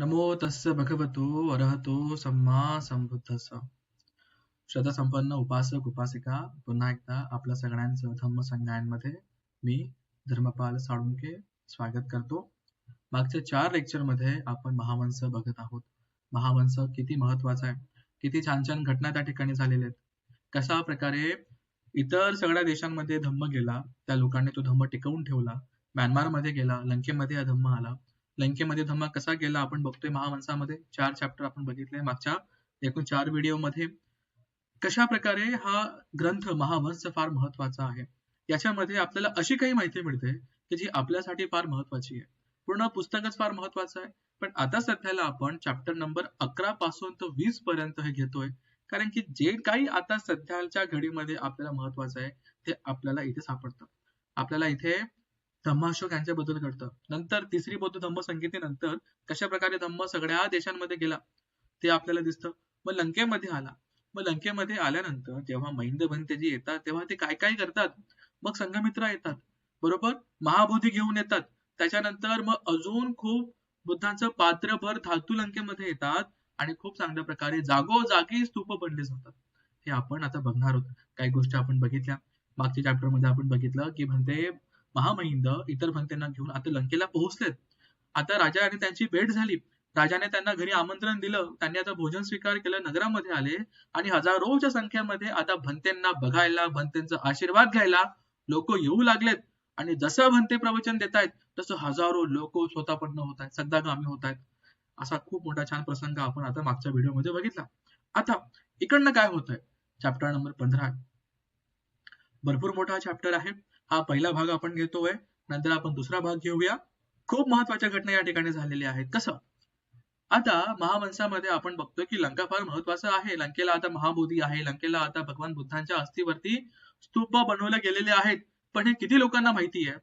नमो तस्य भगवतो अरहतो सम्मा संबुद्धस श्रद्धा संपन्न उपासक उपासिका पुन्हा एकदा आपल्या सगळ्यांचं धम्म संज्ञांमध्ये मी धर्मपाल साळुंके स्वागत करतो. मागच्या चार लेक्चरमध्ये आपण महावंश बघत आहोत. महावंश किती महत्त्वाचा आहे? किती छान छान घटना त्या ठिकाणी झालेल्या आहेत. कशा प्रकारे इतर सगळ्या देशांमध्ये धम्म गेला त्या लोकांनी तो धम्म टिकवून ठेवला म्यानमारमध्ये गेला लंकेमध्ये हा धम्म आला लंकेमध्ये धम्मा कसा गेला आपण बघतोय महावंशामध्ये चार चॅप्टर आपण बघितले मागच्या एकूण चार व्हिडिओमध्ये कशा प्रकारे हा ग्रंथ महावंश फार महत्त्वाचा आहे? याच्यामध्ये आपल्याला अशी काही माहिती मिळते की जी आपल्यासाठी फार महत्वाची आहे. पूर्ण पुस्तकच फार महत्वाचं आहे. पण आता सध्याला आपण चॅप्टर नंबर अकरा पासून तर वीस पर्यंत हे घेतोय. कारण की जे काही आता सध्याच्या घडीमध्ये आपल्याला महत्वाचं आहे ते आपल्याला इथे सापडतं. आपल्याला इथे धम्माशोक यांच्याबद्दल घडतं. नंतर तिसरी बौद्ध धम्म संगीतेनंतर कशा प्रकारे धम्म सगळ्या देशांमध्ये गेला ते आपल्याला दिसतं. मग लंकेमध्ये आला. मग लंकेमध्ये आल्यानंतर जेव्हा महिंद बनते येतात तेव्हा ते काय काय करतात? मग संघमित्रा येतात. बरोबर? महाबोधी घेऊन येतात. त्याच्यानंतर मग अजून खूप बुद्धांचं पात्रभर धातू लंकेमध्ये येतात आणि खूप चांगल्या प्रकारे जागोजागी स्तूप बनले जातात. हे आपण आता बघणार आहोत. काही गोष्टी आपण बघितल्या. मागच्या चॅप्टरमध्ये आपण बघितलं की म्हणते महामहिंद इतर भंतेंना घेऊन आता लंकेला पोहोचलेत. आता राजा आणि त्यांची भेट झाली. राजाने त्यांना घरी आमंत्रण दिलं. त्यांनी आता भोजन स्वीकार केलं नगरामध्ये आले आणि हजारोच्या संख्येमध्ये आता भंतेंना बघायला भंतेंचा आशीर्वाद घ्यायला लोक येऊ लागलेत. आणि जसं भंते प्रवचन देत आहेत तसं हजारो लोक स्वतःपन्न होत आहेत सद्दागामी होत आहेत असा खूप मोठा छान प्रसंग आपण आता मागच्या व्हिडिओमध्ये बघितला. आता इकडनं काय होत आहे चॅप्टर नंबर पंधरा. भरपूर मोठा चॅप्टर आहे. हा पहिला भाग आपण घेतोय. नंतर आपण दुसरा भाग घेऊया. खूप महत्त्वाच्या घटना या ठिकाणी झालेल्या आहेत. कसं? आता महावंशामध्ये आपण बघतोय की लंका फार महत्त्वाचा आहे. लंकेला आता महाबोधी आहे. लंकेला आता भगवान बुद्धांच्या अस्थीवरती स्तूप बनवले गेलेले आहेत. पण हे किती लोकांना माहिती आहे?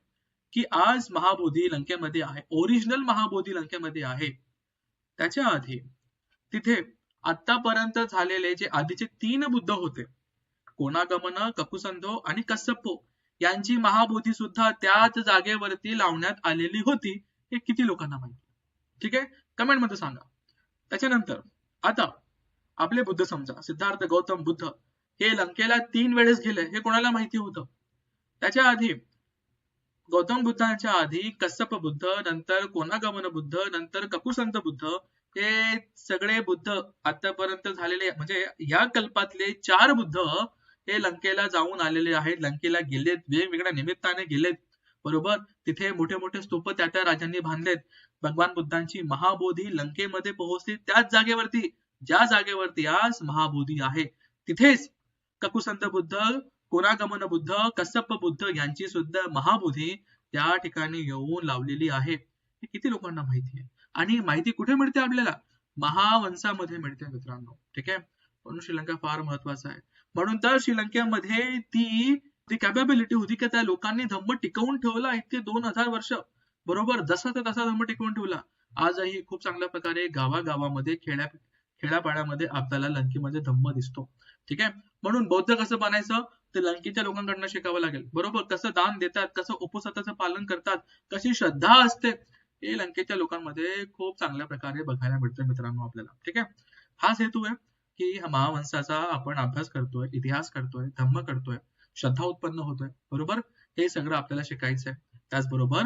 की आज महाबोधी लंकेमध्ये आहे. ओरिजिनल महाबोधी लंकेमध्ये आहे. त्याच्या आधी तिथे आतापर्यंत झालेले जे आधीचे तीन बुद्ध होते. कोणागमन ककुसंधो आणि कसप्पो यांची महाबोधी सुद्धा त्याच जागेवरती लावण्यात आलेली होती हे किती लोकांना माहिती ठीक आहे? कमेंटमध्ये सांगा. त्याच्यानंतर आता आपले बुद्ध समजा सिद्धार्थ गौतम बुद्ध हे लंकेला तीन वेळेस गेले हे कोणाला माहिती होतं? त्याच्या आधी गौतम बुद्धांच्या आधी कश्यप बुद्ध नंतर कोणागमन बुद्ध नंतर ककुसंत बुद्ध हे सगळे बुद्ध आतापर्यंत झालेले म्हणजे या कल्पातले चार बुद्ध हे लंकेला जाऊन आलेले आहेत. लंकेला गेलेत. वेगवेगळ्या निमित्ताने गेलेत. बरोबर? तिथे मोठे मोठे स्तूप त्या त्या राजांनी बांधलेत. भगवान बुद्धांची महाबोधी लंकेमध्ये पोहोचली. त्याच जागेवरती ज्या जागेवरती आज महाबोधी आहे तिथेच ककुसंत बुद्ध कोणागमन बुद्ध कश्यप बुद्ध यांची सुद्धा महाबोधी त्या ठिकाणी येऊन लावलेली आहे. हे किती लोकांना माहिती आहे? आणि माहिती कुठे मिळते आपल्याला? महावंशामध्ये मिळते मित्रांनो. ठीक आहे? म्हणून श्रीलंका फार महत्त्वाचा आहे. म्हणून तर श्रीलंकेमध्ये ती ती कॅपेबिलिटी होती की त्या लोकांनी धम्म टिकवून ठेवला इतके दोन हजार वर्ष. बरोबर? जसा तर तसा धम्म टिकवून ठेवला. आजही खूप चांगल्या प्रकारे गावागावामध्ये खेड्या खेड्यापाड्यामध्ये आपल्याला लंकेमध्ये धम्म दिसतो. ठीक आहे? म्हणून बौद्ध कसं बनायचं? ते लंकेच्या लोकांकडनं शिकावं लागेल. बरोबर? कसं दान देतात कसं उपसताचं पालन करतात कशी श्रद्धा असते हे लंकेच्या लोकांमध्ये खूप चांगल्या प्रकारे बघायला मिळतं मित्रांनो आपल्याला. ठीक आहे? हाच हेतू आहे. की महावंशाचा आपण अभ्यास करतोय इतिहास करतोय धम्म करतोय श्रद्धा उत्पन्न होतोय. बरोबर? हे सगळं आपल्याला शिकायचंय. त्याचबरोबर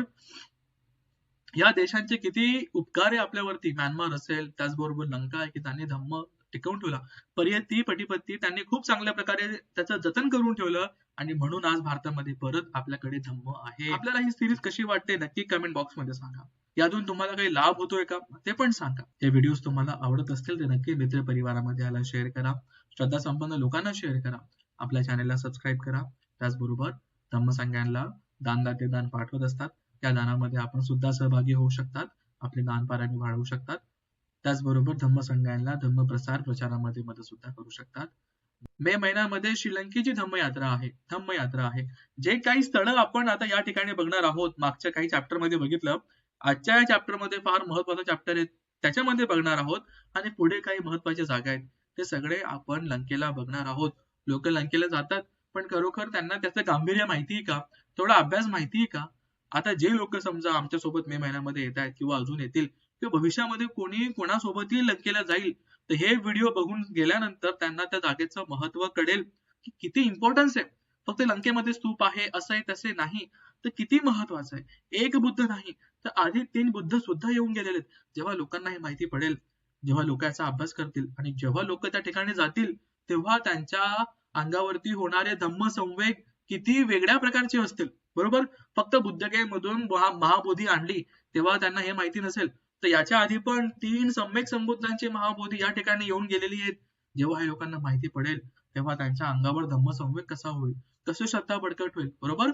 या देशांचे किती उपकार आहे आपल्यावरती म्यानमार असेल त्याचबरोबर लंका आहे की त्यांनी धम्म टिकवून ठेवला. पर्यती पटीपत्ती त्यांनी खूप चांगल्या प्रकारे त्याचं जतन करून ठेवलं आणि म्हणून आज भारतामध्ये परत आपल्याकडे धम्म आहे. आपल्याला ही सिरीज कशी वाटते नक्की कमेंट बॉक्समध्ये सांगा. यातून तुम्हाला काही लाभ होतोय का ते पण सांगा. हे व्हिडिओ तुम्हाला आवडत असतील ते नक्की मित्र परिवारामध्ये याला शेअर करा. श्रद्धा संपन्न लोकांना शेअर करा. आपल्या चॅनेलला सबस्क्राईब करा. त्याचबरोबर धम्म संग्यांना दानदाते दान पाठवत असतात. त्या दानामध्ये आपण सुद्धा सहभागी होऊ शकतात आपले दान पारायण वाढवू शकतात. त्याचबरोबर धम्मसंघांना धम्म प्रसार प्रचारामध्ये मदत सुद्धा करू शकतात. मे महिन्यामध्ये श्रीलंकेची धम्मयात्रा आहे धम्मयात्रा आहे. जे काही स्थळं आपण आता या ठिकाणी बघणार आहोत मागच्या काही चॅप्टरमध्ये बघितलं आजच्या या चॅप्टरमध्ये फार महत्त्वाचा चॅप्टर आहे त्याच्यामध्ये बघणार आहोत. आणि पुढे काही महत्त्वाच्या जागा आहेत ते सगळे आपण लंकेला बघणार आहोत. लोक लंकेला जातात पण खरोखर त्यांना त्याचं गांभीर्य माहिती आहे का? थोडा अभ्यास माहिती आहे का? आता जे लोक समजा आमच्यासोबत मे महिन्यामध्ये येत आहेत किंवा अजून येतील किंवा भविष्यामध्ये कोणी कोणासोबतही लंकेला जाईल तर हे व्हिडिओ बघून गेल्यानंतर त्यांना त्या जागेचं महत्त्व कळेल की किती इम्पॉर्टन्स आहे. फक्त लंकेमध्ये स्तूप आहे असं आहे तसे नाही तर किती महत्वाचं आहे. एक बुद्ध नाही तर आधी तीन बुद्ध सुद्धा येऊन गेलेले जेव्हा लोकांना हे माहिती पडेल जेव्हा लोक याचा अभ्यास करतील आणि जेव्हा लोक त्या ठिकाणी जातील तेव्हा त्यांच्या अंगावरती होणारे धम्म संवेग किती वेगळ्या प्रकारचे असतील. बरोबर? फक्त बुद्धगयेमधून महाबोधी आणली तेव्हा त्यांना हे माहिती नसेल. तर याच्या आधी पण तीन सम्यक संबुद्धांची महाबोधी या ठिकाणी येऊन गेलेली आहेत. जेव्हा हे लोकांना माहिती पडेल तेव्हा त्यांच्या अंगावर धम्म संवेग कसा होईल? कसं श्रद्धा बडकट होईल? बरोबर?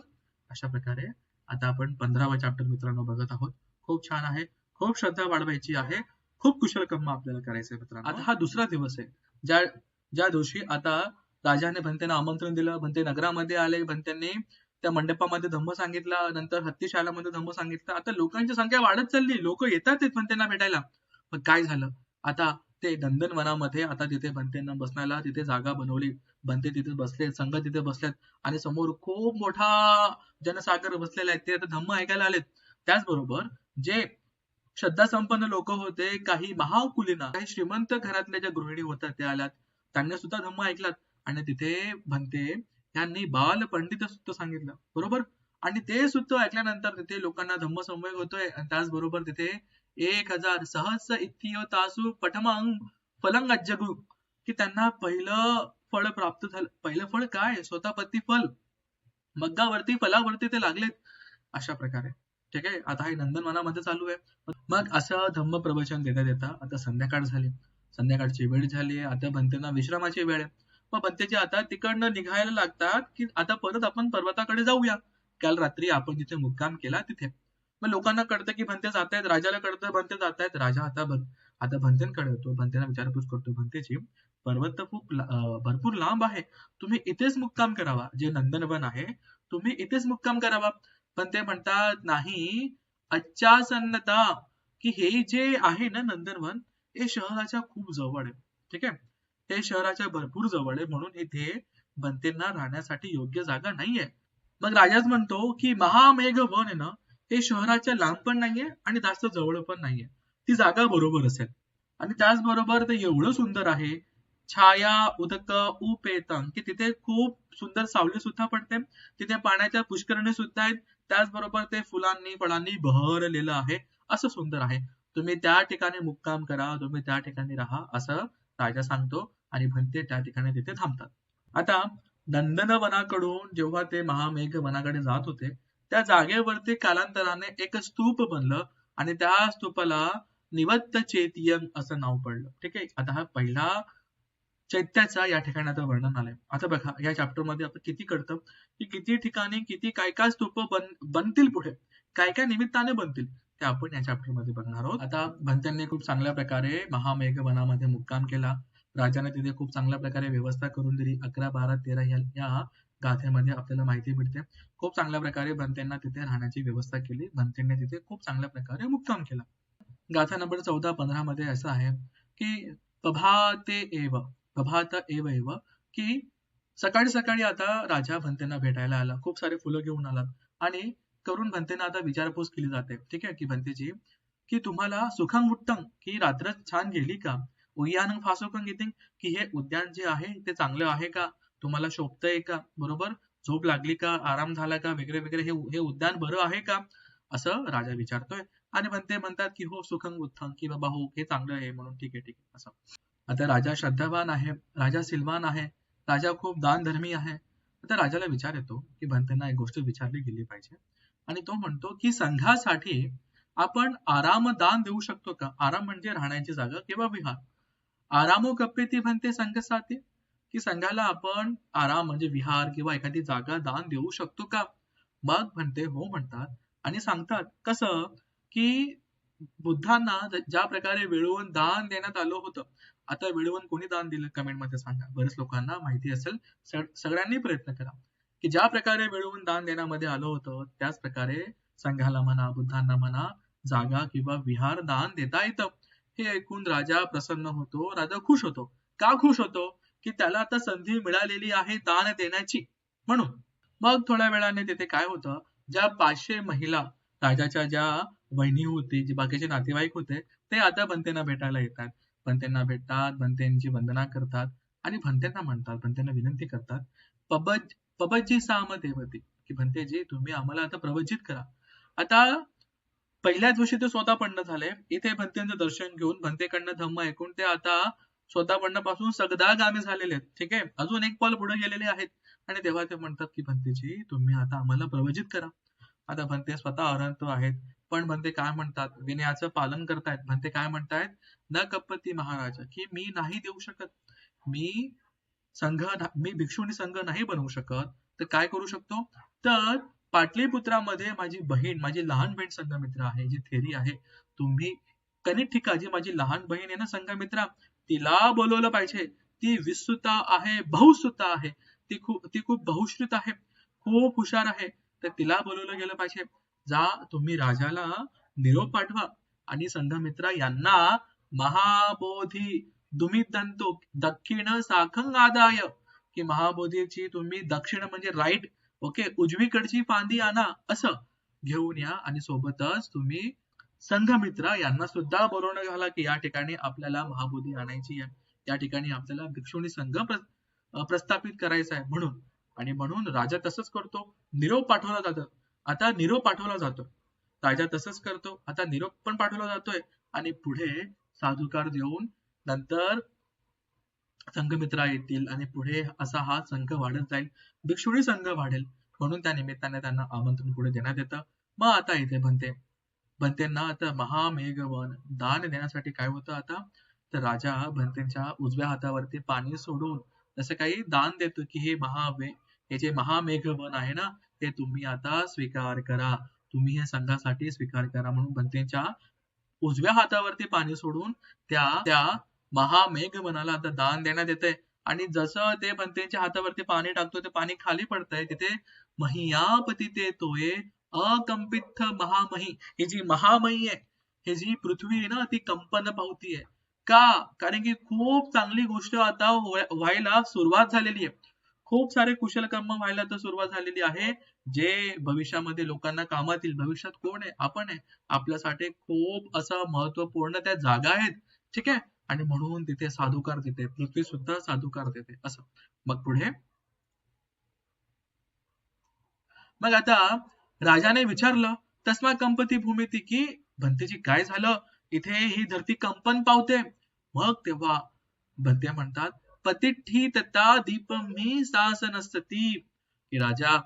अशा प्रकारे आता आपण पंधरावा चॅप्टर मित्रांनो बघत आहोत. खूप छान आहे. खूप श्रद्धा वाढवायची आहे. खूप कुशल कर्म आपल्याला करायचं आहे मित्रांनो. आता हा दुसरा दिवस आहे. ज्या ज्या दिवशी आता राजाने भंतेना आमंत्रण दिलं भंते नगरामध्ये आले भंत्यांनी त्या मंडपामध्ये धम्म सांगितला नंतर हत्तीशालामध्ये धम्म सांगितलं. आता लोकांची संख्या वाढत चालली लोक येतात पण त्यांना भेटायला. पण काय झालं? आता ते नंदनवनामध्ये आता तिथे भंतेंना बसण्याला तिथे जागा बनवली. भंते तिथे बसले संघ तिथे बसल्यात आणि समोर खूप मोठा जनसागर बसलेला आहे. ते आता धम्म ऐकायला आलेत. त्याचबरोबर जे श्रद्धा संपन्न लोक होते काही महाकुलीना काही श्रीमंत घरातल्या ज्या गृहिणी होत्या त्या आल्यात. त्यांनी सुद्धा धम्म ऐकलात. आणि तिथे भंते यांनी बाल पंडित सुद्धा सांगितलं. बरोबर? आणि ते सुद्धा ऐकल्यानंतर तिथे लोकांना धम्म संवेग होतोय त्याचबरोबर तिथे एक हजार सहस्र इत्थियो तासू पठमांग फलंग अज्जगु की त्यांना पहिलं फळ प्राप्त झालं. पहिलं फळ काय? स्वतःपत्ती फल. मग्गावरती फलावरती ते लागलेत. अशा प्रकारे. ठीक आहे? आता हे नंदनवनामध्ये चालू आहे. मग असं धम्म प्रवचन देता देता आता संध्याकाळ झाली. संध्याकाळची वेळ झाली आता भंतेना विश्रामाची वेळ आहे. मग भंतेचे आता तिकडनं निघायला लागतात की आता परत आपण पर्वताकडे जाऊया. काल रात्री आपण जिथे मुक्काम केला तिथे. मग लोकांना कळतं की भंते जात आहेत राजाला कळतं भंते जात आहेत राजा आता बघ आता भंतेंकडे येतो भंतेला विचारपूस करतो भंतेची पर्वत तर खूप भरपूर लांब आहे. तुम्ही इथेच मुक्काम करावा जे नंदनवन आहे. तुम्ही इथेच मुक्काम करावा. पण ते म्हणतात नाही अच्छा सन्नता की हे जे आहे ना नंदनवन हे शहराच्या खूप जवळ आहे. ठीक आहे? हे शहराच्या भरपूर जवळ आहे म्हणून इथे बनतेंना राहण्यासाठी योग्य जागा नाहीये. मग राजाच म्हणतो की महामेघ वन आहे ना हे शहराच्या लांब पण नाहीये आणि जास्त जवळ पण नाहीये. ती जागा बरोबर असेल. आणि त्याचबरोबर ते एवढं सुंदर आहे छाया उदक उपेतंग की तिथे खूप सुंदर सावली सुद्धा पडते. तिथे पाण्याच्या पुष्करणी सुद्धा आहेत. त्याचबरोबर ते फुलांनी फळांनी बहरलेलं आहे. असं सुंदर आहे. तुम्ही त्या ठिकाणी मुक्काम करा तुम्ही त्या ठिकाणी राहा असं राजा सांगतो. आणि भंते त्या ठिकाणी तिथे थांबतात. आता नंदनवनाकडून जेव्हा ते महामेघ वनाकडे जात होते त्या जागेवरती कालांतराने एक स्तूप बनलं आणि त्या स्तूपाला निवत्त चेतियम असं नाव पडलं. ठीक आहे? आता हा पहिला चैत्याचा या ठिकाणी आता वर्णन आलंय. आता बघा या चॅप्टरमध्ये आपण किती करतो की किती ठिकाणी किती काय काय स्तूप बन बनतील पुढे काय काय निमित्ताने बनतील ते आपण या चॅप्टरमध्ये बघणार आहोत. आता भंत्यांनी खूप चांगल्या प्रकारे महामेघ वनामध्ये मुक्काम केला. राजाने तिथे खूप चांगल्या प्रकारे व्यवस्था करून दिली. अकरा बारा तेरा या गाथेमध्ये आपल्याला माहिती मिळते खूप चांगल्या प्रकारे भंतेंना तिथे राहण्याची व्यवस्था केली. भंतेंनी तिथे खूप चांगल्या प्रकारे मुक्काम केला. गाथा नंबर चौदा पंधरा मध्ये असं आहे की प्रभाते एव प्रभात एव एव की सकाळी सकाळी आता राजा भंतेंना भेटायला आला. खूप सारे फुलं घेऊन आला आणि करून भंतेंना आता विचारपूस केली जाते. ठीक आहे की भंतेची की तुम्हाला सुखम उत्तम की रात्र छान गेली का? उयानं फासोकं घेते. की हे उद्यान जे आहे ते चांगलं आहे का? तुम्हाला शोभतंय का? बरोबर? झोप लागली का? आराम झाला का? वगैरे वगैरे. हे हे उद्यान बरं आहे का? असं राजा विचारतोय. आणि म्हणते म्हणतात की हो सुखंग उत्थंग की बाबा हो हे चांगलं आहे म्हणून ठीक आहे ठीक आहे. असं. आता राजा श्रद्धावान आहे. राजा सिलवान आहे. राजा खूप दानधर्मी आहे. आता राजाला विचार येतो की भंतेंना एक गोष्ट विचारली गेली पाहिजे. आणि तो म्हणतो की संघासाठी आपण आराम दान देऊ शकतो का? आराम म्हणजे राहण्याची जागा किंवा विहार. आरामो गप्पेती म्हणते संघ संघासाठी की संघाला आपण आराम म्हणजे विहार किंवा एखादी जागा दान देऊ शकतो का? मग म्हणते हो म्हणतात. आणि सांगतात कसं? की बुद्धांना ज्या प्रकारे वेळवून दान देण्यात आलं होतं आता वेळवून कोणी दान दिलं? कमेंटमध्ये सांगा. बरेच लोकांना माहिती असेल सगळ्यांनी प्रयत्न करा. की ज्या प्रकारे वेळवून दान देण्यामध्ये आलं होतं त्याच प्रकारे संघाला म्हणा बुद्धांना म्हणा जागा किंवा विहार दान देता येतं. हे ऐकून राजा प्रसन्न होतो राजा खुश होतो. का खुश होतो? की त्याला आता संधी मिळालेली आहे दान देण्याची. म्हणून मग थोड्या वेळाने तिथे काय होतं? ज्या पाचशे महिला राजाच्या ज्या वहिनी होती जे बाकीचे नातेवाईक होते ते आता भंतेंना भेटायला येतात. भंतेंना भेटतात भंतेंची वंदना करतात आणि भंतेंना म्हणतात भंतेंना विनंती करतात पबज पबजी साम देवती. की भंतेजी तुम्ही आम्हाला आता प्रवचित करा. आता पहिल्या दिवशी ते स्वतः पंड झाले इथे भंतेचं दर्शन घेऊन भंतेकडनं धम्म ऐकून ते आता स्वतः पंडापासून सगदा गामी झालेले आहेत. ठीक आहे? अजून एक पाऊल पुढे गेलेले आहेत. आणि तेव्हा ते म्हणतात की भंतेजी तुम्ही आता आम्हाला प्रवचित करा. आता भंते स्वतः अरंत आहेत. पण भंते काय म्हणतात? विनयाचं पालन करतायत. भंते काय म्हणतायत? न कपती महाराज की मी नाही देऊ शकत. मी संघ मी भिक्षुणी संघ नाही बनवू शकत. तर काय करू शकतो? तर पाटलीपुत्रामध्ये माझी बहीण माझी लहान बहीण संघमित्र आहे जी थेरी आहे. तुम्ही कनिष्ठिका जी माझी लहान बहीण आहे ना संघमित्रा? तिला बोलवलं पाहिजे. ती विस्तुता आहे बहुसुता आहे. ती खूप ती खूप बहुश्रुत आहे. खूप हुशार आहे. तर तिला बोलवलं गेलं पाहिजे. जा तुम्ही राजाला निरोप पाठवा. आणि संघमित्रा यांना महाबोधी दुमितंतो दक्षिण साखंग आदाय की महाबोधीची तुम्ही दक्षिण म्हणजे राईट ओके उजवीकडची फांदी आणा असं. घेऊन या आणि सोबतच तुम्ही संघमित्र यांना सुद्धा बोलवणं घाला की या ठिकाणी आपल्याला महाबोधी आणायची आहे. या ठिकाणी आपल्याला भिक्षुणी संघ प्रस्थापित करायचा आहे म्हणून. आणि म्हणून राजा तसंच करतो. निरोप पाठवला जातो. आता निरोप पाठवला जातो. राजा तसंच करतो. आता निरोप पण पाठवला जातोय. आणि पुढे साधुकार देऊन नंतर संघमित्रा येतील आणि पुढे असा हा संघ वाढत जाईल. भिक्षुणी संघ वाढेल म्हणून त्या निमित्ताने त्यांना आमंत्रण पुढे देण्यात येतं. मग आता इथे बनते. भंतेंना आता महामेघवन. दान देण्यासाठी काय होतं आता? तर राजा भंतेंच्या उजव्या हातावरती पाणी सोडून जसं काही दान देतो की हे महावे हे जे महामेघवन आहे ना ते तुम्ही आता स्वीकार करा. तुम्ही हे संघासाठी स्वीकार करा म्हणून भंतेंच्या उजव्या हातावरती पाणी सोडून त्या त्या महामेघ महामेघवनाला आता दान देण्यात येते आणि जसं ते भंतेंच्या हातावरती पाणी टाकतो ते पाणी खाली पडतंय तिथे महियापती ते तोय अकंपित महामही. ही जी महामही आहे हे जी पृथ्वी आहे ना ती कंपन पावतीये का? कारण की खूप चांगली गोष्ट आता व्हायला सुरुवात झालेली आहे. खूप सारे कुशल कर्म व्हायला तर सुरुवात झालेली आहे. जे भविष्यामध्ये लोकांना कामात येईल भविष्यात कोण आहे? आपण आहे. आपल्यासाठी खूप असं महत्त्वपूर्ण त्या जागा आहेत. ठीक आहे? आणि म्हणून तिथे साधुकार देते पृथ्वी सुद्धा साधुकार देते असं. मग पुढे. मग आता राजाने विचारलं तस्मा कंपती भूमिती की भंतेजी काय झालं? इथे ही धरती कंपन पावते. मग तेव्हा भंते म्हणतात पतिठी तथा दीप मी सासन की राजा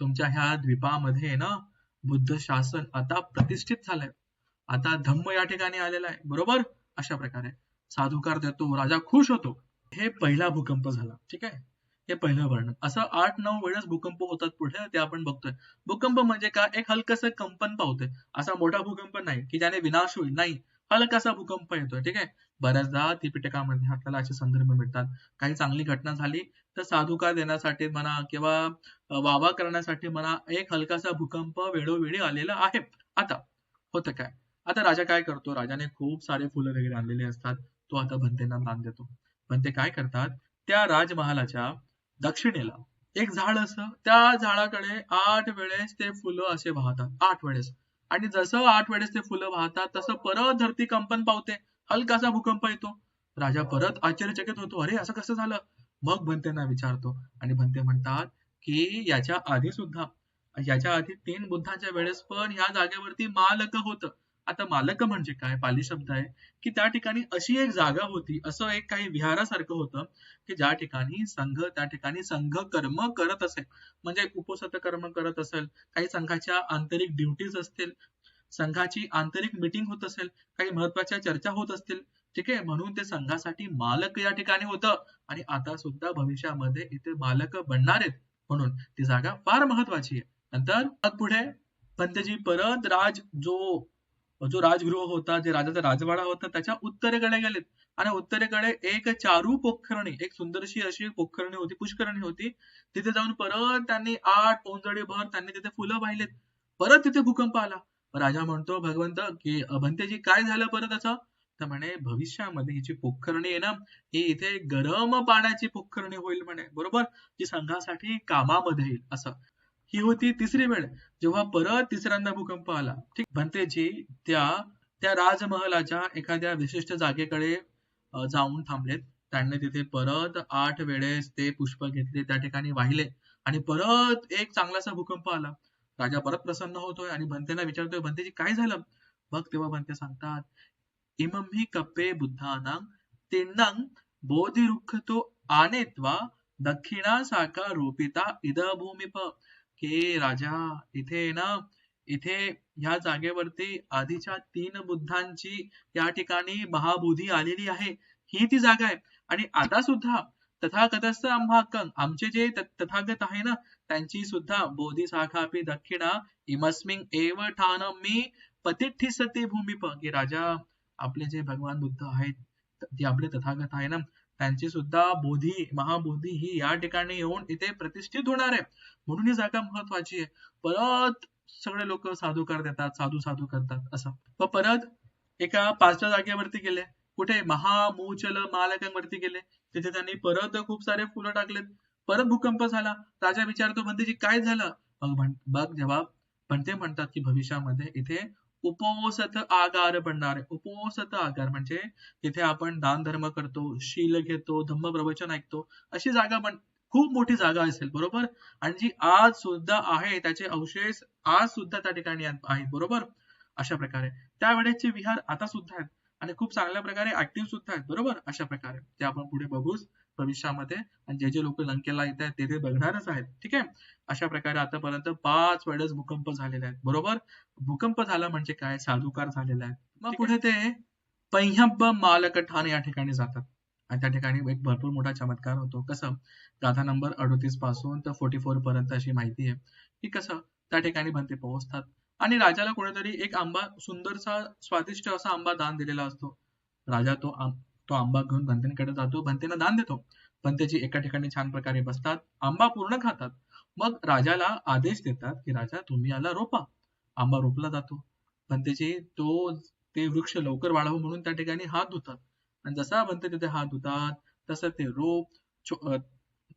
तुमच्या ह्या द्वीपामध्ये ना बुद्ध शासन आता प्रतिष्ठित झालंय. आता धम्म या ठिकाणी आलेला आहे. बरोबर? अशा प्रकारे. साधुकार देतो राजा खुश होतो. हे पहिला भूकंप झाला ठीक आहे? हे पहिलं वर्णन. असं आठ नऊ वेळेस भूकंप होतात पुढे ते आपण बघतोय. भूकंप म्हणजे का एक हलकस कंपन पावतोय. असा मोठा भूकंप नाही की ज्याने विनाश होईल. नाही हलकासा भूकंप येतोय ठीक आहे? बऱ्याचदा त्रिपिटकामध्ये आपल्याला असे संदर्भ मिळतात. काही चांगली घटना झाली तर साधुकार देण्यासाठी म्हणा किंवा वावा करण्यासाठी म्हणा एक हलकासा भूकंप वेळोवेळी आलेला आहे. आता होतं काय? आता राजा काय करतो? राजाने खूप सारे फुलं वगैरे आणलेले असतात. तो आता भंतेंना दान देतो. भंते काय करतात? त्या राजमहालाच्या दक्षिणेला एक झाड असं त्या झाडाकडे आठ वेळेस ते फुलं असे वाहतात. आठ वेळेस. आणि जसं आठ वेळेस ते फुलं वाहतात तसं परत धरती कंपन पावते. हलकासा भूकंप येतो. राजा परत आश्चर्यचकित होतो. अरे असं कसं झालं? मग भंतेंना विचारतो. आणि भंते म्हणतात की याच्या आधी सुद्धा याच्या आधी तीन बुद्धांच्या वेळेस पण ह्या जागेवरती मालक होतं. आता मालक म्हणजे काय? पाली शब्द आहे की त्या ठिकाणी अशी एक जागा होती असं एक काही विहारासारखं होतं की ज्या ठिकाणी संघ त्या ठिकाणी संघ कर्म करत असेल. म्हणजे उपसत कर्म करत असेल काही संघाच्या आंतरिक ड्युटीज असतील संघाची आंतरिक मीटिंग होत असेल काही महत्त्वाच्या चर्चा होत असतील ठीक आहे? म्हणून ते संघासाठी मालक या ठिकाणी होतं. आणि आता सुद्धा भविष्यामध्ये इथे मालक बनणार आहेत. म्हणून ती जागा फार महत्वाची आहे. नंतर पुढे पंतजी परत राज जो जो राजगृह होता जे राजाचा राजवाडा होता त्याच्या उत्तरेकडे गेलेत. आणि उत्तरेकडे एक चारू पोखरणी एक सुंदरशी अशी पोखरणी होती पुष्करणी होती. तिथे जाऊन परत त्यांनी आठ ओंजळी भर त्यांनी तिथे फुलं पाहिलेत. परत तिथे भूकंप आला. राजा म्हणतो भगवंत की भंतेजी काय झालं परत असं? तर म्हणे भविष्यामध्ये हिची पोखरणी आहे ना ही इथे गरम पाण्याची पोखरणी होईल म्हणे. बरोबर? जी संघासाठी कामामध्ये येईल असं. ही होती तिसरी वेळ जेव्हा परत तिसऱ्यांदा भूकंप आला. ठीक भंतेजी त्या त्या राजमहलाच्या एखाद्या विशिष्ट जागेकडे जाऊन थांबलेत. त्यांनी तिथे परत आठ वेळेस ते पुष्प घेतले त्या ठिकाणी वाहिले आणि परत एक चांगलासा भूकंप आला. राजा परत प्रसन्न होतोय आणि भंतेला विचारतोय भंतेजी काय झालं? बघ तेव्हा भंते सांगतात इमम्ही कप्पे बुद्धानांग तेंडांग बोधिरुख तो आनेत्वा दक्षिणा साका रोपिता इद भूमिप के राजा इथे ना. इथे ह्या जागेवरती आधीच्या तीन बुद्धांची या ठिकाणी महाबोधी आलेली आहे. ही ती जागा आहे. आणि आता सुद्धा तथागतस्थ आम्हाकं आमचे जे तथागत आहे ना त्यांची सुद्धा बोधी साखापी दक्षिणा इमस्मिंग एव ठान मी पतिठी सती भूमिप. की राजा आपले जे भगवान बुद्ध आहेत जे आपले तथागत आहे ना त्यांची सुद्धा बोधी महाबोधी ही या ठिकाणी येऊन इथे प्रतिष्ठित होणार आहे. म्हणून ही जागा महत्वाची आहे. परत सगळे लोक साधूकार देतात साधू साधू करतात असं. व परत एका पाचच्या जागेवरती गेले. कुठे? महामूचल मालकांवरती गेले. तिथे त्यांनी परत खूप सारे फुलं टाकलेत. परत भूकंप झाला. राजा विचारतो म्हणते काय झालं? मग बघ जवाब. पण ते म्हणतात की भविष्यामध्ये इथे उपोसत आगार बनणार. आहे उपोसत आगार म्हणजे तिथे आपण दान धर्म करतो शील घेतो धम्म प्रवचन ऐकतो अशी जागा पण खूप मोठी जागा असेल बरोबर? आणि जी आज सुद्धा आहे त्याचे अवशेष आज सुद्धा त्या ठिकाणी आहेत बरोबर? अशा प्रकारे. त्यावेळेचे विहार आता सुद्धा आहेत आणि खूप चांगल्या प्रकारे ऍक्टिव्ह सुद्धा आहेत बरोबर? अशा प्रकारे. ते आपण पुढे बघूच. भविष्यामध्ये. आणि जे जे लोक लंकेला येत आहेत ते ते बघणारच आहेत. ठीक आहे? अशा प्रकारे आतापर्यंत पाच वेळेस भूकंप झालेले आहेत. बरोबर? भूकंप झाला म्हणजे काय? साधुकार झालेला आहे मग पुढे ते पैहब्ब मालक ठाण या ठिकाणी जातात. आणि त्या ठिकाणी एक भरपूर मोठा चमत्कार होतो. कसं? गाथा नंबर अडोतीसपासून तर फोर्टी फोर पर्यंत अशी माहिती आहे. की कसं? त्या ठिकाणी भंते पोहोचतात. आणि राजाला कोणीतरी एक आंबा सुंदरसा स्वादिष्ट असा आंबा दान दिलेला असतो. राजा तो आं- तो आंबा घेऊन भंतेकडे जातो. भंतेला दान देतो. भंतेची एका ठिकाणी छान प्रकारे बसतात आंबा पूर्ण खातात. मग राजाला आदेश देतात की राजा तुम्ही याला रोपा. आंबा रोपला जातो. भंतेची तो ते वृक्ष लवकर वाढावं म्हणून त्या ठिकाणी हात धुतात. आणि जसा भंते तिथे हात धुतात तसं ते रोप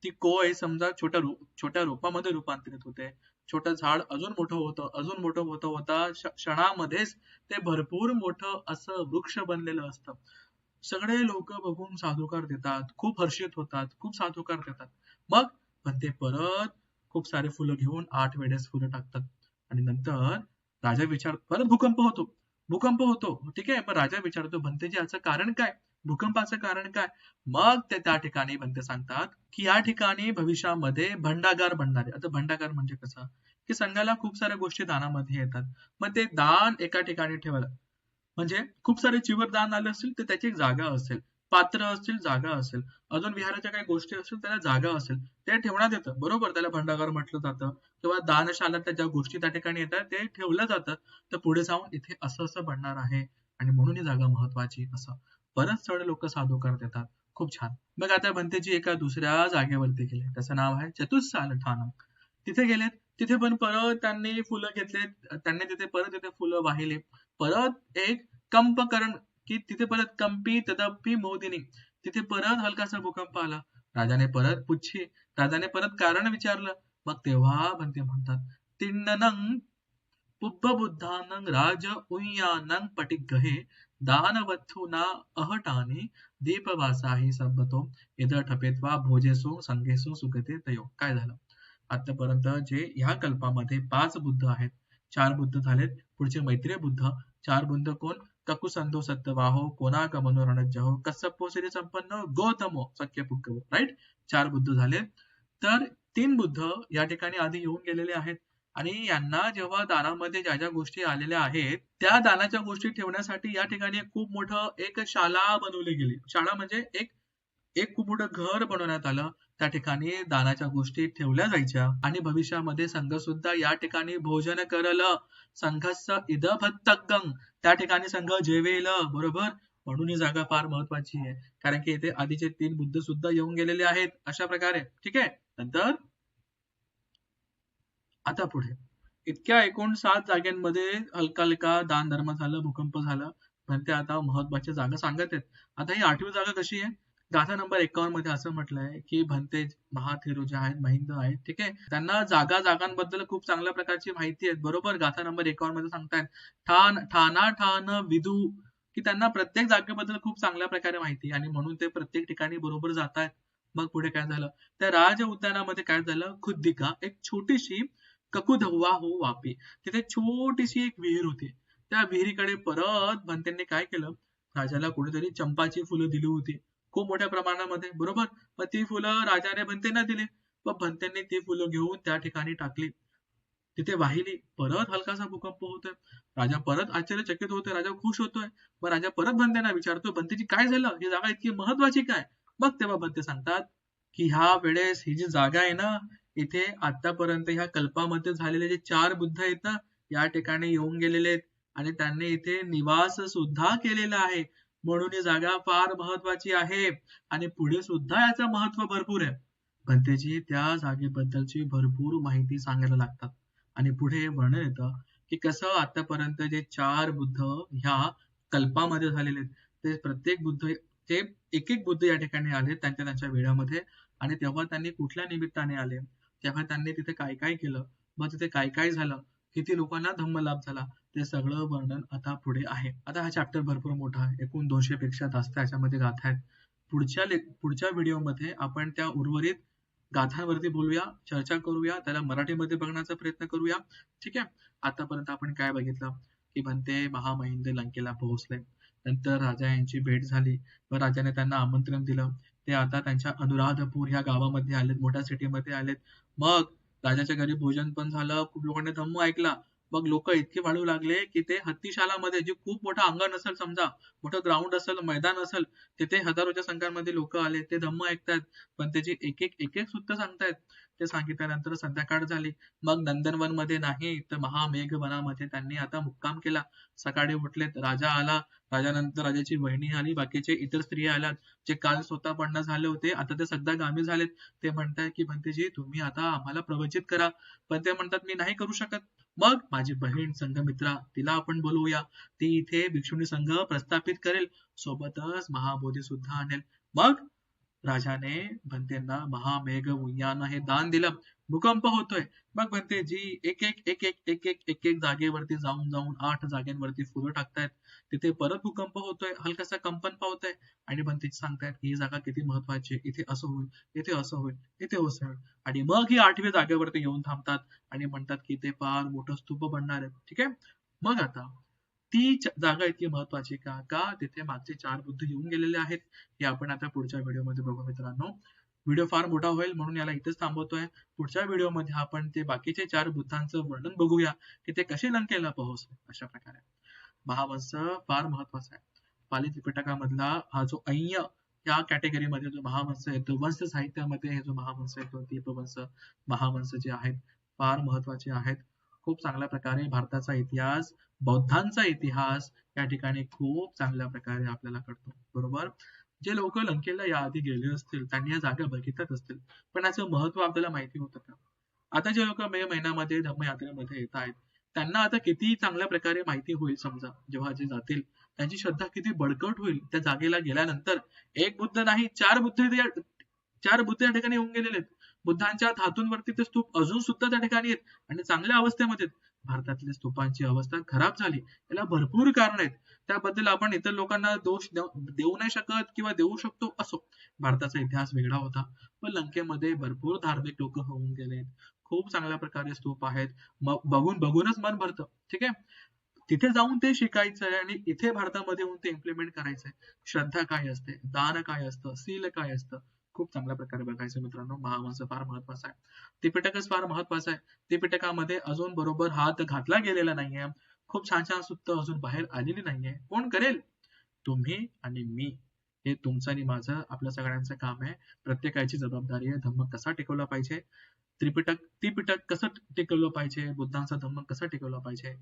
ती कोय समजा छोट्या रूप छोट्या रोपामध्ये रूपांतरित होते. छोटं झाड अजून मोठं होतं अजून मोठं होतं होता क्षणामध्येच ते भरपूर मोठं असं वृक्ष बनलेलं असतं. सगळे लोक बघून साधुकार देतात खूप हर्षित होतात खूप साधुकार देतात मग पण ते परत खूप सारे फुलं घेऊन आठ वेळेस फुलं टाकतात. आणि नंतर राजा विचार परत भूकंप होतो. भूकंप होतो. ठीक आहे पण राजा विचारतो भंतेजी याचं कारण काय? भूकंपाचं कारण काय? मग ते त्या ठिकाणी भंते सांगतात की या ठिकाणी भविष्यामध्ये भंडागार बनणारे आता भंडागार म्हणजे कसं? की संघाला खूप साऱ्या गोष्टी दानामध्ये येतात. मग ते दान एका ठिकाणी ठेवलं म्हणजे खूप सारे चिवर दान आले असतील तर त्याची एक जागा असेल. पात्र असतील जागा असेल. अजून विहाराच्या काही गोष्टी असतील त्याला जागा असेल. ते ठेवण्यात येतं. बरोबर त्याला भंडागार म्हटलं जातं. किंवा दानशालात ज्या गोष्टी त्या ठिकाणी येतात ते ठेवलं जातं. तर पुढे जाऊन इथे असं असं बनणार आहे. आणि म्हणून ही जागा महत्वाची असं. बरंच सगळे लोक साधू करत देतात खूप छान. मग आता भंतेजी एका दुसऱ्या जागेवरती गेले. त्याचं नाव आहे चतुस्साल ठाणम तिथे गेलेत. तिथे पण परत त्यांनी फुलं घेतलेत. त्यांनी तिथे परत तिथे फुलं वाहिले परत एक कंपकरण की तिथे परत कंपी तदपी मोदिनी. तिथे परत हलकासा भूकंप आला. राजाने परत पुच्छी. राजाने परत कारण विचारलं. मग तेव्हा म्हणते म्हणतात तिन्ननं पुब्बबुद्धानंग राज उय्यानंग पटिगहे दानवत्थुना अहटाने दीपवासाही संबतो इतर ठपेत्वा भोजेसो संघेसो सुगते तयो. काय झालं? आतापर्यंत जे ह्या कल्पामध्ये पाच बुद्ध आहेत चार बुद्ध झालेत पुढचे मैत्रीय बुद्ध चार बुद्ध कोण? ककुसंधो सत्यवाहो कोणाक मनोरणजहो कस्सप्पो सिरी संपन्न गौतमो सख्य पुग्गव राईट चार बुद्ध झाले. तर तीन बुद्ध या ठिकाणी आधी येऊन गेलेले आहेत. आणि यांना जेव्हा दानामध्ये ज्या ज्या गोष्टी आलेल्या आहेत त्या दानाच्या गोष्टी ठेवण्यासाठी या ठिकाणी खूप मोठं एक शाळा बनवली गेली. शाळा म्हणजे एक एक खूप मोठं घर बनवण्यात आलं. त्या ठिकाणी दानाच्या गोष्टी ठेवल्या जायच्या आणि भविष्यामध्ये संघ सुद्धा या ठिकाणी भोजन करल. संघस इद भत्तगं त्या ठिकाणी संघ जेवेल. बरोबर? म्हणून ही जागा फार महत्वाची आहे. कारण की इथे आधीचे तीन बुद्ध सुद्धा येऊन गेलेले आहेत. अशा प्रकारे. ठीक आहे? नंतर? आता पुढे. इतक्या एकूण सात जागांमध्ये हलका हलका दान धर्म झालं भूकंप झालं. पण ते आता महत्त्वाच्या जागा सांगत आहेत. आता ही आठवी जागा कशी आहे? गाथा नंबर एकावन्नमध्ये असं म्हटलंय की भंते महाथेरो जे आहेत महिंद आहेत ठीक आहे? त्यांना जागा जागांबद्दल खूप चांगल्या प्रकारची माहिती आहे बरोबर? गाथा नंबर एकावन्नमध्ये सांगतायत ठाण ठाणा ठाण विदू की त्यांना प्रत्येक जागेबद्दल खूप चांगल्या प्रकारे माहिती आणि म्हणून ते प्रत्येक ठिकाणी बरोबर जात आहेत मग पुढे काय झालं? त्या राज उद्यानामध्ये काय झालं? खुद्दिका एक छोटीशी ककुधव्वा हो वापी. तिथे छोटीशी एक विहीर होती. त्या विहिरीकडे परत भंतेंनी काय केलं? राजाला कुठेतरी चंपाची फुलं दिली होती. खूप मोठ्या प्रमाणामध्ये बरोबर? मग ती फुलं राजाने भंतेंना दिली. व भंतेंनी ती फुलं घेऊन त्या ठिकाणी टाकली. तिथे वाहिली. परत हलकासा भूकंप होतोय. राजा परत आश्चर्यचकित होतोय. राजा खुश होतोय. मग राजा परत भंतेना विचारतोय भंतेची काय झालं? ही जागा इतकी महत्वाची काय? मग तेव्हा भंते सांगतात की ह्या वेळेस ही जी जागा आहे ना इथे आतापर्यंत ह्या कल्पामध्ये झालेले जे चार बुद्ध आहेत ना या ठिकाणी येऊन गेलेले आहेत. आणि त्यांनी इथे निवास सुद्धा केलेला आहे. म्हणून ही जागा फार महत्वाची आहे. आणि पुढे सुद्धा याचं महत्त्व भरपूर आहे. भंतेजी त्या जागेबद्दलची भरपूर माहिती सांगायला लागतात. आणि पुढे वर्णन येतं की कसं आतापर्यंत जे चार बुद्ध ह्या कल्पामध्ये झालेले ते प्रत्येक बुद्ध ते एक एक बुद्ध या ठिकाणी आले त्यांच्या त्यांच्या वेळामध्ये आणि तेव्हा त्यांनी कुठल्या निमित्ताने आले? तेव्हा त्यांनी तिथे काय काय केलं? मग तिथे काय काय झालं? किती लोकांना धम्म लाभ झाला? ते सगळं वर्णन आता पुढे आहे. आता हा चॅप्टर भरपूर मोठा आहे. एकूण दोनशे पेक्षा जास्त याच्यामध्ये गाथा आहेत. पुढच्या लेख पुढच्या व्हिडिओमध्ये आपण त्या उर्वरित गाथांवरती बोलूया चर्चा करूया त्याला मराठीमध्ये बघण्याचा प्रयत्न करूया. ठीक आहे? आतापर्यंत आपण काय बघितलं? की म्हणते महामहिंद लंकेला पोहोचले. नंतर राजा यांची भेट झाली. व राजाने त्यांना आमंत्रण दिलं. ते आता त्यांच्या अनुराधपूर ह्या गावामध्ये आलेत मोठ्या सिटीमध्ये आलेत. मग राजाच्या घरी भोजन पण झालं. खूप लोकांनी धम्म ऐकला. मग लोक इतके वाढू लागले की ते हत्तीशालामध्ये जे खूप मोठं अंगण असेल समजा मोठं ग्राउंड असेल मैदान असेल तिथे हजारोच्या संख्यांमध्ये लोक आले ते धम्म ऐकतायत पण त्याची एक एक एक एक सूत्र सांगतायत. ते सांगितल्यानंतर संध्याकाळ झाली. मग नंदनवनमध्ये नाही तर महामेघवनामध्ये त्यांनी आता मुक्काम केला. सकाळी उठलेत राजा आला. राजानंतर राजाची बहिणी आली बाकीचे इतर स्त्रिया आल्यात. जे काल स्वतः पडणं झाले होते आता ते सध्या गामी झालेत. ते म्हणताय की भंतेजी तुम्ही आता आम्हाला प्रवचित करा. पण ते म्हणतात मी नाही करू शकत. मग माझी बहीण संघमित्रा तिला आपण बोलवूया. ती इथे भिक्षुणी संघ प्रस्थापित करेल. सोबतच महाबोधी सुद्धा आणेल. मग राजाने भंतेंना महामेघ उय्यान हे दान दिलं. भूकंप होतोय. मग म्हणते जी एक एक एक एक एक एक एक एक जागेवरती जाऊन जाऊन आठ जागेवरती फुलं टाकतायत. तिथे परत भूकंप होतोय. हलकासा कंपन पावतोय. आणि म्हणते सांगतायत ही जागा किती महत्वाची इथे असं होईल इथे असं होईल इथे असं होईल. आणि मग ही आठव्या जागेवरती येऊन थांबतात आणि म्हणतात की ते फार मोठं स्तूप बनणार आहे ठीक आहे? मग आता ती जागा इतकी महत्वाची का? का तिथे मागचे चार बुद्ध येऊन गेलेले आहेत? हे आपण आता पुढच्या व्हिडिओमध्ये बघू मित्रांनो. व्हिडिओ फार मोठा होईल म्हणून याला इथेच थांबवतोय. पुढच्या व्हिडिओमध्ये आपण ते बाकीचे चार बुद्धांचं वर्णन बघूया की ते कसे लंकेला पोहोचले अशा प्रकारे. महावंश फार महत्त्वाचा आहे. पाली त्रिपिटकामधला हा जो अय्य या कॅटेगरीमध्ये जो महावंश येतो वंश साहित्यामध्ये हे जो महावंश येतो दीपवंश महावंश जे आहेत फार महत्त्वाचे आहेत. खूप चांगल्या प्रकारे भारताचा इतिहास बौद्धांचा इतिहास या ठिकाणी खूप चांगल्या प्रकारे आपल्याला कळतो. बरोबर? जे लोक लंकेला याआधी गेले असतील त्यांनी या जागा बघितल्याच असतील. पण याचं महत्त्व आपल्याला माहिती होतं का? आता जे लोक मे महिन्यामध्ये धम्मयात्रेमध्ये येत आहेत त्यांना आता किती चांगल्या प्रकारे माहिती होईल समजा जेव्हा जे जातील त्यांची श्रद्धा किती बळकट होईल त्या जागेला गेल्यानंतर एक बुद्ध नाही चार बुद्ध चार बुद्ध या ठिकाणी येऊन गेलेले आहेत. बुद्धांच्या धातूंवरती ते स्तूप अजून सुद्धा त्या ठिकाणी आहेत. आणि चांगल्या अवस्थेमध्ये भारतातल्या स्तूपांची अवस्था खराब झाली. याला भरपूर कारण आहेत. त्याबद्दल आपण इतर लोकांना दोष देऊ नाही शकत किंवा देऊ शकतो असो. भारताचा इतिहास वेगळा होता. पण लंकेमध्ये भरपूर धार्मिक लोक होऊन गेले खूप चांगल्या प्रकारे स्तूप आहेत. बघून बघूनच मन भरतं. ठीक आहे? तिथे जाऊन ते शिकायचं आहे आणि इथे भारतामध्ये येऊन ते इम्प्लिमेंट करायचंय. श्रद्धा काय असते? दान काय असतं? सील काय असतं? खूप चांगल्या प्रकारे बघायचं मित्रांनो. महावंश फार महत्त्वाचा आहे. त्रिपिटकच फार महत्वाचं आहे. त्रिपिटकामध्ये अजून बरोबर हात घातला गेलेला नाहीये. खूप छान छान सुत्त अजून बाहेर आलेली नाहीये. कोण करेल? तुम्ही आणि मी. हे तुमचं आणि माझं आपल्या सगळ्यांचं काम आहे. प्रत्येकाची जबाबदारी आहे. धम्म कसा टिकवला पाहिजे? त्रिपिटक त्रिपिटक कसं टिकवलं पाहिजे? बुद्धांचा धम्म कसा टिकवला पाहिजे?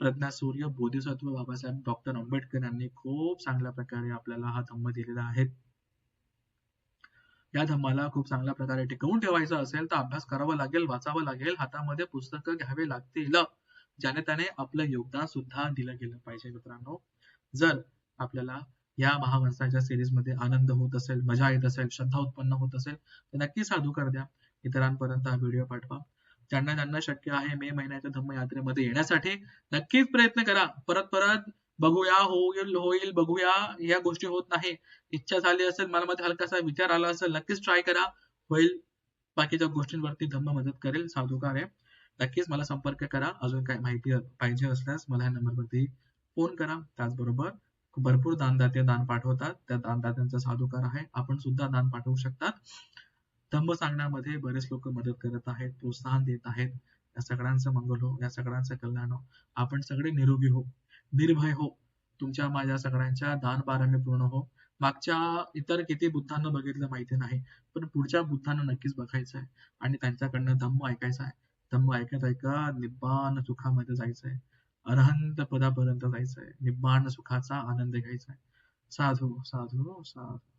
प्रज्ञा सूर्य बोधिसत्व बाबासाहेब डॉक्टर आंबेडकर यांनी खूप चांगल्या प्रकारे आपल्याला हा धम्म दिलेला आहे. या धम्माला खूप चांगल्या प्रकारे टिकवून ठेवायचा असेल तर अभ्यास करावा लागेल वाचावं लागेल हातामध्ये पुस्तकं घ्यावे लागतील. ज्याने त्याने आपलं योगदान सुद्धा दिलं गेलं पाहिजे मित्रांनो. जर आपल्याला या महावंशाच्या सिरीजमध्ये आनंद होत असेल मजा येत असेल श्रद्धा उत्पन्न होत असेल तर नक्की साधूकार द्या. इतरांपर्यंत हा व्हिडिओ पाठवा. ज्यांना ज्यांना शक्य आहे मे महिन्याच्या धम्मयात्रेमध्ये येण्यासाठी नक्कीच प्रयत्न करा. परत परत बघूया होईल होईल बघूया या गोष्टी होत नाही. इच्छा झाली असेल मनामध्ये हलकासा विचार आला असेल नक्कीच ट्राय करा. होईल. बाकीच्या गोष्टींवरती धम्म मदत करेल साधुकार आहे. नक्कीच मला संपर्क करा. अजून काही माहिती पाहिजे असल्यास मला या नंबरवरती फोन करा. त्याचबरोबर भरपूर दानदाते दान पाठवतात. त्या दानदात्यांचा साधुकार आहे. आपण सुद्धा दान पाठवू शकतात. धम्म सांगण्यामध्ये बरेच लोक मदत करत आहेत प्रोत्साहन देत आहेत. या सगळ्यांचं मंगल हो या सगळ्यांचं कल्याण हो. आपण सगळे निरोगी हो. निर्भय हो. तुमच्या माझ्या सगळ्यांच्या दान बाराने पूर्ण हो. मागच्या इतर किती बुद्धांना बघितलं माहिती नाही पण पुढच्या बुद्धांना नक्कीच बघायचं आहे. आणि त्यांच्याकडनं धम्म ऐकायचं आहे. धम्म ऐकत ऐकत निब्बान सुखामध्ये जायचंय अरहंत पदापर्यंत जायचंय निब्बान सुखाचा आनंद घ्यायचा आहे. साधू साधू साधू.